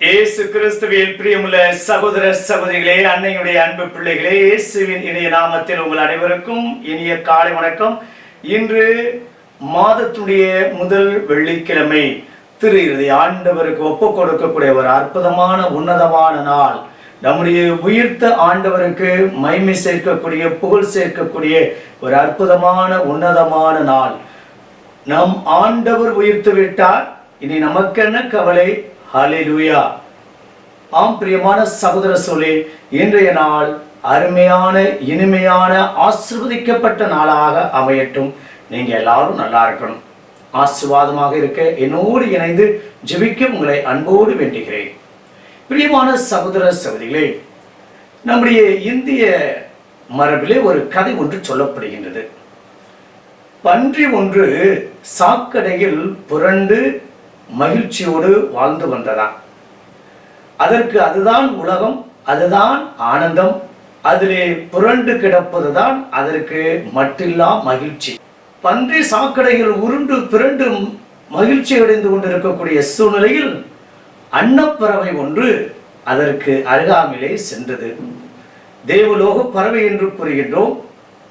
இயேசு கிறிஸ்துவில் பிரியமுள்ள சகோதர சகோதரிகளே அன்னையுடைய அன்பு பிள்ளைகளே இயேசுவின் இணைய நாமத்தில் உங்கள் அனைவருக்கும் இனிய காலை வணக்கம். இன்று மாதத்துடைய முதல் வெள்ளிக்கிழமை திரு இறுதி ஆண்டவருக்கு ஒப்பு கொடுக்கக்கூடிய ஒரு அற்புதமான உன்னதமான நாள். நம்முடைய உயிர்த்த ஆண்டவருக்கு மைமை சேர்க்கக்கூடிய புகழ் சேர்க்கக்கூடிய ஒரு அற்புதமான உன்னதமான நாள். நம் ஆண்டவர் உயிர்த்து விட்டார். இனி நமக்கென்ன கவலை? ஹalleluya. ஆம் பிரியமான சகோதர சொல்லி இன்றைய நாள் அருமையான இனிமையான ஆசிர்வதிக்கப்பட்ட நாளாக அமையட்டும். நீங்க எல்லாரும் நல்லா இருக்கணும். ஆசீர்வாதமாக இருக்க என்னோடு இணைந்து ஜெபிக்க உங்களை அன்போடு வேண்டுகிறேன். பிரியமான சகோதர சகோதரிகளே நம்முடைய இந்திய மரபிலே ஒரு கதை ஒன்று சொல்லப்படுகின்றது. பன்றி ஒன்று சாக்கடையில் புரண்டு மகிழ்ச்சியோடு வாழ்ந்து வந்ததா அதற்கு அதுதான் உலகம் அதுதான் ஆனந்தம் அதிலே புரண்டு கிடப்பதுதான் அதற்கு மட்டில்லா மகிழ்ச்சி. பன்றி சாக்கடையில் உருண்டு பிறண்டு மகிழ்ச்சி அடைந்து கொண்டிருக்கக்கூடிய சூழ்நிலையில் அன்னப்பறவை ஒன்று அதற்கு அருகாமையிலே சென்றது. தேவலோக பறவை என்று கூறுகின்றோம்.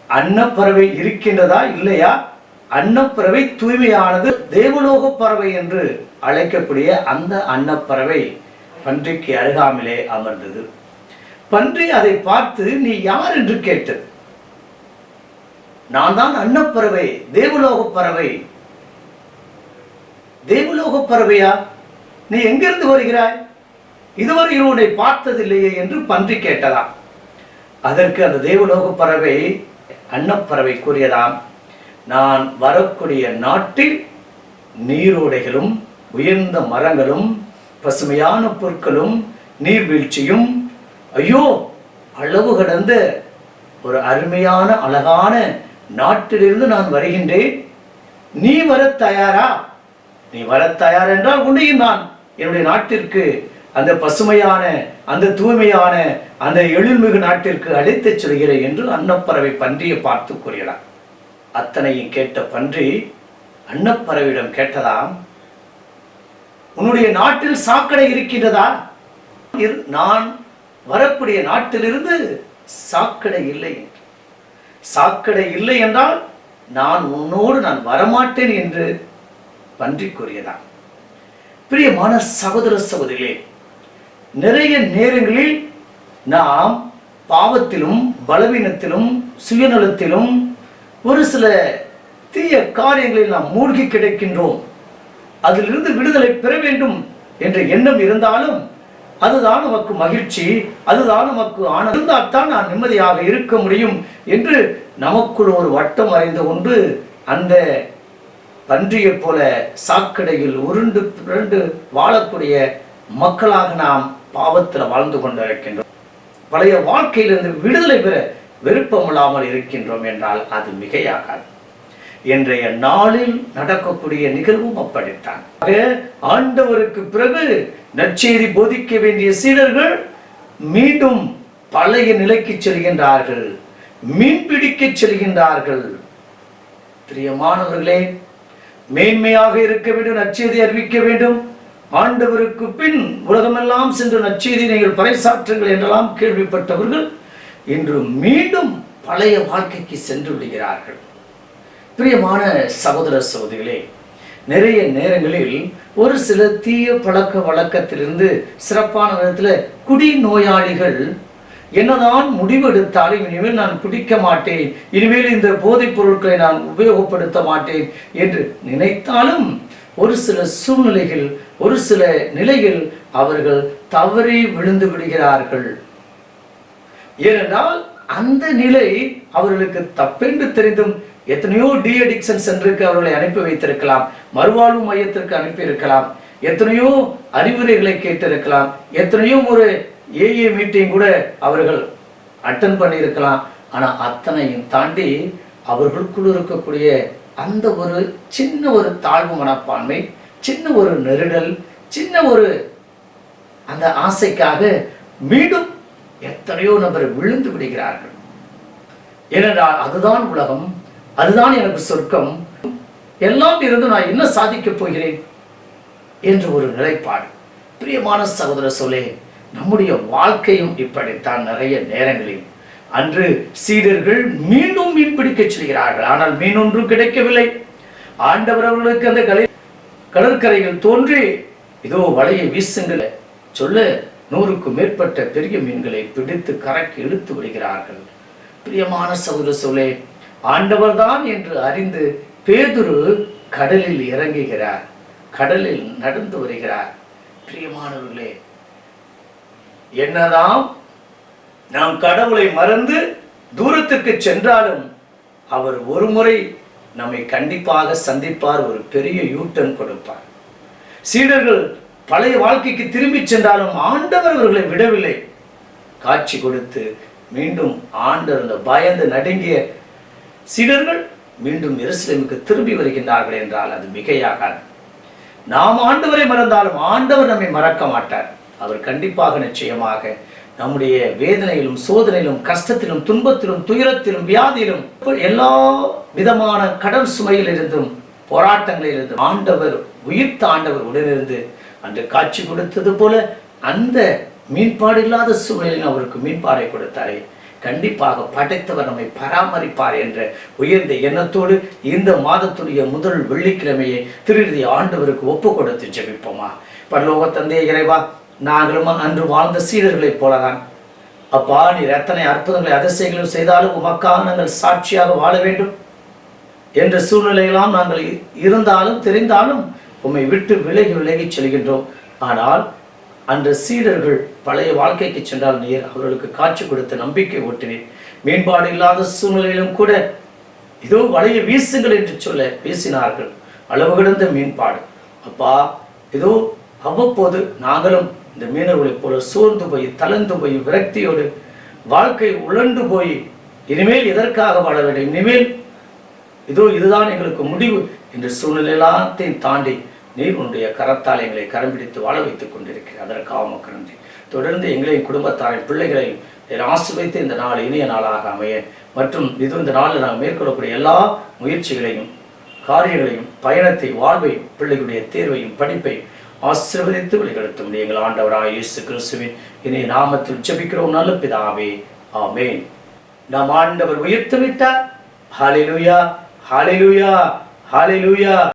அன்னப்பறவை இருக்கின்றதா இல்லையா? அன்னப்பறவை தூய்மையானது தேவலோக பறவை என்று அழைக்கக்கூடிய அந்த அன்னப்பறவை பன்றிக்கு அருகாமலே அமர்ந்தது. பன்றி அதை பார்த்து நீ யார் என்று கேட்டது? நான் தான் அன்னப்பறவை தேவலோக பறவை. தேவலோக பறவையா? நீ எங்கிருந்து வருகிறாய்? இதுவரை உன்னை பார்த்ததில்லையே என்று பன்றி கேட்டதாம். அதற்கு அந்த தேவலோக பறவை அன்னப்பறவை கூறியதாம். நான் வரக்கூடிய நாட்டில் நீரோடைகளும் உயர்ந்த மரங்களும் பசுமையான பொருட்களும் நீர்வீழ்ச்சியும் ஐயோ அளவு கடந்த ஒரு அருமையான அழகான நாட்டிலிருந்து நான் வருகின்றேன். நீ வர தயாரா? நீ வர தயார் என்றால் உன்னையும் நான் என்னுடைய நாட்டிற்கு அந்த பசுமையான அந்த தூய்மையான அந்த எழில்மிகு நாட்டிற்கு அழைத்துச் செல்கிறேன் என்று அன்னப்பறவை பன்றியை பார்த்து கூறினார் அத்தனையும் கேட்ட பன்றி அன்னப்பறவையிடம் கேட்டதாம் உன்னுடைய நாட்டில் சாக்கடை இருக்கின்றதா இரு- நான் வரக்கூடிய நாட்டிலிருந்து சாக்கடை இல்லை என்று. சாக்கடை இல்லை என்றால் நான் உன்னோடு நான் வரமாட்டேன் என்று பன்றி கூறியதான் பிரியமான சகோதர சகோதரிகளே நிறைய நேரங்களில் நாம் பாவத்திலும் பலவீனத்திலும் சுயநலத்திலும் ஒரு சில தீய காரியங்களில் நாம் மூழ்கி கிடைக்கின்றோம். அதிலிருந்து விடுதலை பெற வேண்டும் என்ற எண்ணம் இருந்தாலும் அதுதான் நமக்கு மகிழ்ச்சி அதுதான் நமக்கு ஆனந்தால் இருந்தால்தான் நான் நிம்மதியாக இருக்க முடியும் என்று நமக்குள் ஒரு வட்டம் வரைந்து கொண்டு அந்த பன்றியைப் போல சாக்கடையில் உருண்டு புரண்டு வாழக்கூடிய மக்களாக நாம் பாவத்தில் வாழ்ந்து கொண்டிருக்கின்றோம். பழைய வாழ்க்கையிலிருந்து விடுதலை பெற விருப்பமில்லாமல் இருக்கின்றோம் என்றால் அது மிகையாகாது. இன்றைய நாளில் நடக்கக்கூடிய நிகழ்வும் அப்படித்தான். ஆண்டவருக்கு பிறகு நற்செய்தி போதிக்க வேண்டிய சீடர்கள் மீண்டும் பழைய நிலைக்கு செல்கின்றார்கள் மீன்பிடிக்க செல்கின்றார்கள். பிரியமானவர்களே மேன்மையாக இருக்க வேண்டும் நற்செய்தி அறிவிக்க வேண்டும். ஆண்டவருக்கு பின் உலகமெல்லாம் சென்று நற்செய்தி நீங்கள் பறைசாற்றுங்கள் என்றெல்லாம் கேள்விப்பட்டவர்கள் இன்று மீண்டும் பழைய வாழ்க்கைக்கு சென்று விடுகிறார்கள் பிரியமான சகோதர சகோதரிகளே நிறைய நேரங்களில் ஒரு சில தீய பழக்க வழக்கத்திலிருந்து சிறப்பான விதத்தில் குடி நோயாளிகள் என்னதான் முடிவெடுத்தாலும் இனிமேல் நான் குடிக்க மாட்டேன் இனிமேல் இந்த போதைப் பொருட்களை நான் உபயோகப்படுத்த மாட்டேன் என்று நினைத்தாலும் ஒரு சில சூழ்நிலைகள் ஒரு சில நிலையில் அவர்கள் தவறி விழுந்து விடுகிறார்கள். ஏனென்றால் அந்த நிலை அவர்களுக்கு தப்பென்று தெரிந்தும் எத்தனையோ டி அடிக்ஷன் அவர்களை அனுப்பி வைத்திருக்கலாம் மறுவாழ்வு மையத்திற்கு அனுப்பி இருக்கலாம் எத்தனையோ அறிவுரைகளை கேட்டிருக்கலாம் எத்தனையோ ஒரு ஏஏ மீட்டிங் கூட அவர்கள் அட்டன் பண்ணியிருக்கலாம். ஆனால் அத்தனையும் தாண்டி அவர்களுக்குள் இருக்கக்கூடிய அந்த ஒரு சின்ன ஒரு தாழ்வு மனப்பான்மை சின்ன ஒரு நெருடல் சின்ன ஒரு அந்த ஆசைக்காக மீண்டும் எத்தனையோ நபர் விழுந்து விடுகிறார்கள். ஏனென்றால் அதுதான் உலகம் அதுதான் எனக்கு சொர்க்கம். எல்லாம் இருந்து நான் என்ன சாதிக்கப் போகிறேன்? என்று ஒரு நிலைப்பாடு. பிரியமான சகோதர சொல்லே நம்முடைய வாழ்க்கையும் இப்படித்தான் நிறைய நேரங்களில். அன்று சீடர்கள் மீண்டும் மீன் பிடிக்கச் செல்கிறார்கள். ஆனால் மீன் ஒன்றும் கிடைக்கவில்லை. ஆண்டவர் அவர்களுக்கு அந்த கலை கடற்கரையில் தோன்றி இதோ வலையை வீசுங்கள். சொல்ல நூறுக்கும் மேற்பட்ட பெரிய மீன்களை பிடித்து கரைக்கு இழுத்து விடுகிறார்கள். பிரியமான சகோதர சொல்லே ஆண்டவர்தான் என்று அறிந்து பேதுரு கடலில் இறங்குகிறார். கடலில் நடந்து வருகிறார். பிரியமானவர்களே என்னதான் நாம் கடவுளை மறந்து தூரத்துக்கு சென்றாலும் அவர் ஒரு முறை நம்மை கண்டிப்பாக சந்திப்பார் ஒரு பெரிய யூட்டன் கொடுப்பார். சீடர்கள் பழைய வாழ்க்கைக்கு திரும்பி சென்றாலும் ஆண்டவர் அவர்களை விடவில்லை. காட்சி கொடுத்து மீண்டும் ஆண்டவர் அந்த பயந்து நடுங்கிய சீடர்கள் மீண்டும் எருசலேமுக்கு திரும்பி வருகின்றார்கள் என்றால் அது மிகையாகாது. நாம் ஆண்டவரை மறந்தாலும் ஆண்டவர் நம்மை மறக்க மாட்டார். அவர் கண்டிப்பாக நிச்சயமாக நம்முடைய வேதனையிலும் சோதனையிலும் கஷ்டத்திலும் துன்பத்திலும் துயரத்திலும் வியாதியிலும் எல்லா விதமான கடல் சுமையில் இருந்தும் போராட்டங்களில் இருந்தும் ஆண்டவர் உயிர்த்த ஆண்டவர் உடனிருந்து அன்று காட்சி கொடுத்தது போல அந்த மீன்பாடு இல்லாத சூழலில் அவருக்கு மீன்பாடை கொடுத்தாரே. கண்டிப்பாக படைத்தவர் நம்மை பராமரிப்பார் என்ற உயர்ந்த எண்ணத்தோடு இந்த மாதத்துடைய முதல் வெள்ளிக்கிழமையை திருநிதி ஆண்டவருக்கு ஒப்பு கொடுத்து ஜெபிப்போமா. பரலோக தந்தைய இறைவா நாங்களும் அன்று வாழ்ந்த சீடர்களைப் போலதான். அப்பா நீர் எத்தனை அற்புதங்களை அதிசயங்களும் செய்தாலும் உமக்காக நாங்கள் சாட்சியாக வாழ வேண்டும். என்ற சூழ்நிலையெல்லாம் நாங்கள் இருந்தாலும் தெரிந்தாலும் உம்மை விட்டு விலகி விலகி செல்கின்றோம். ஆனால் அன்று சீடர்கள் பழைய வாழ்க்கைக்கு சென்றால் நீர் அவர்களுக்கு காட்சி கொடுத்த நம்பிக்கை ஓட்டினேன் மேம்பாடு இல்லாத சூழ்நிலையிலும் கூட இதோ வலையை வீசுங்கள் என்று சொல்ல வீசினார்கள். அளவு கிடந்த மீன்பாடு. அப்பா இதோ அவ்வப்போது நாங்களும் இந்த மீனவர்களைப் போல சோர்ந்து போய் தளர்ந்து போய் விரக்தியோடு வாழ்க்கை உழண்டு போய் இனிமேல் எதற்காக வாழ வேண்டும்? இனிமேல் இதோ இதுதான் எங்களுக்கு முடிவு என்ற சூழ்நிலை எல்லாத்தையும் தாண்டி நீர் உன்னுடைய கரத்தால் எங்களை கரம் பிடித்து வாழ வைத்துக் கொண்டிருக்கிறேன் அதற்காக உமக்கு நன்றி தொடர்ந்து எங்களையும் குடும்பத்தாரையும் பிள்ளைகளையும் நீர் ஆசிர்வதித்து இந்த நாள் இனிய நாளாக அமைய மற்றும் இது இந்த நாளில் நாங்கள் மேற்கொள்ளக்கூடிய எல்லா முயற்சிகளையும் காரியங்களையும் பயணத்தை வாழ்வையும் பிள்ளைகளுடைய தேர்வையும் படிப்பையும் ஆசிர்வதித்து வழிநடத்தும் எங்கள் ஆண்டவராக இயேசு கிறிஸ்துவின் இனிய நாமத்தில் ஜெபிக்கிறோம். நல்ல பிதாவே ஆமேன். நாம் ஆண்டவர் உயர்த்து விட்டார் ஹalleluya ஹalleluya ஹalleluya.